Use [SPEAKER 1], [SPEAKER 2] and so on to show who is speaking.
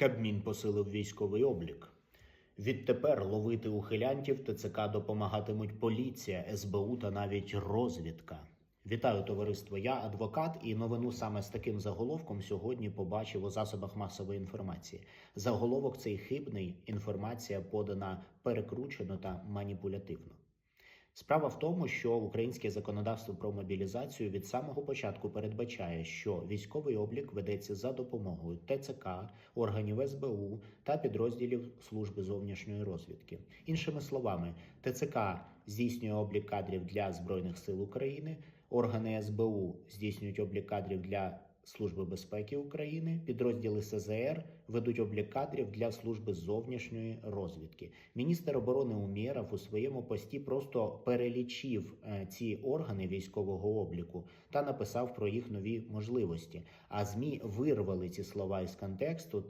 [SPEAKER 1] Кабмін посилив військовий облік. Відтепер ловити ухилянтів ТЦК допомагатимуть поліція, СБУ та навіть розвідка. Вітаю товариство. Я адвокат, і новину саме з таким заголовком сьогодні побачив у засобах масової інформації. Заголовок цей хибний. Інформація подана перекручено та маніпулятивно. Справа в тому, що українське законодавство про мобілізацію від самого початку передбачає, що військовий облік ведеться за допомогою ТЦК, органів СБУ та підрозділів служби зовнішньої розвідки. Іншими словами, ТЦК здійснює облік кадрів для збройних сил України, органи СБУ здійснюють облік кадрів для Служби безпеки України, підрозділи СЗР ведуть облік кадрів для служби зовнішньої розвідки. Міністр оборони Умєров у своєму пості просто перелічив е, ці органи військового обліку та написав про їх нові можливості. А змі вирвали ці слова із контексту